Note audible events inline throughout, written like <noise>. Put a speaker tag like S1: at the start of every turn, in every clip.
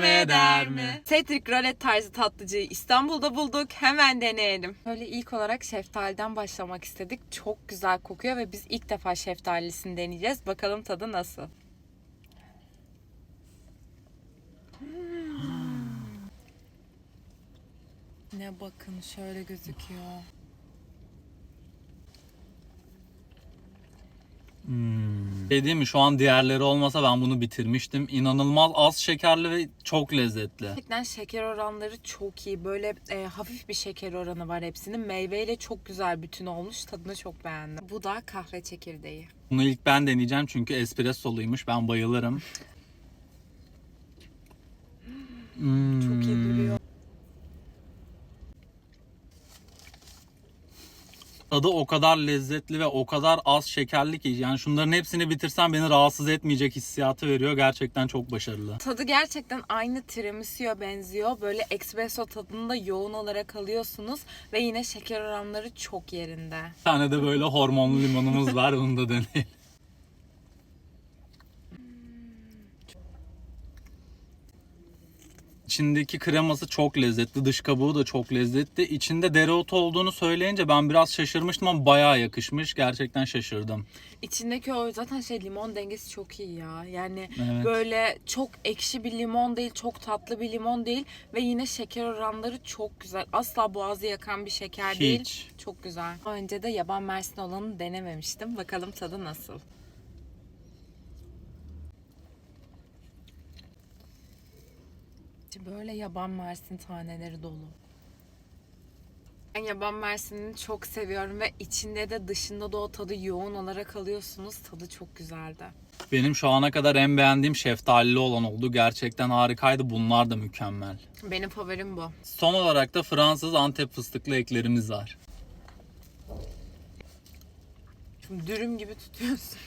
S1: Denemeye değer mi? Cedric Rolet tarzı tatlıcıyı İstanbul'da bulduk. Hemen deneyelim. Böyle ilk olarak şeftaliden başlamak istedik. Çok güzel kokuyor ve biz ilk defa şeftalisini deneyeceğiz. Bakalım tadı nasıl? Ne bakın şöyle gözüküyor.
S2: Şey değil mi şu an diğerleri olmasa ben bunu bitirmiştim. İnanılmaz az şekerli ve çok lezzetli.
S1: Gerçekten şeker oranları çok iyi. Böyle e, hafif bir şeker oranı var hepsinin. Meyveyle çok güzel bütün olmuş. Tadını çok beğendim. Bu da kahve çekirdeği.
S2: Bunu ilk ben deneyeceğim çünkü espressoluymuş. Ben bayılırım. <laughs> Hmm.
S1: Çok iyi duruyor.
S2: Tadı o kadar lezzetli ve o kadar az şekerli ki yani şunların hepsini bitirsem beni rahatsız etmeyecek hissiyatı veriyor. Gerçekten çok başarılı.
S1: Tadı gerçekten aynı tiramisu'ya benziyor. Böyle espresso tadını da yoğun olarak alıyorsunuz. Ve yine şeker oranları çok yerinde.
S2: Bir tane de böyle hormonlu limonumuz var. Onu da deneyelim. İçindeki kreması çok lezzetli, dış kabuğu da çok lezzetli. İçinde dereotu olduğunu söyleyince ben biraz şaşırmıştım ama bayağı yakışmış. Gerçekten şaşırdım.
S1: İçindeki o zaten şey limon dengesi çok iyi ya. Yani
S2: Evet.
S1: böyle çok ekşi bir limon değil, çok tatlı bir limon değil. Ve yine şeker oranları çok güzel. Asla boğazı yakan bir şeker değil.
S2: Hiç.
S1: Çok güzel. Önce de yaban mersini olanı denememiştim. Bakalım tadı nasıl. İçi Böyle yaban mersin taneleri dolu. Ben yaban mersinini çok seviyorum ve içinde de dışında da o tadı yoğun olarak alıyorsunuz. Tadı çok güzeldi.
S2: Benim şu ana kadar en beğendiğim şeftalili olan oldu. Gerçekten harikaydı. Bunlar da mükemmel.
S1: Benim favorim bu.
S2: Son olarak da Fransız Antep fıstıklı eklerimiz var.
S1: Şimdi dürüm gibi tutuyorsun.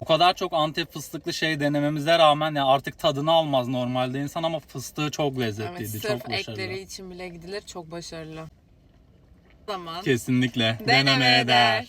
S2: O kadar çok Antep fıstıklı şey denememize rağmen ya artık tadını almaz normalde insan ama fıstığı çok
S1: Evet,
S2: lezzetliydi.
S1: sırf
S2: çok başarılı.
S1: ekleri için bile gidilir. Çok başarılı. Zaman
S2: Kesinlikle.
S1: denemeye değer.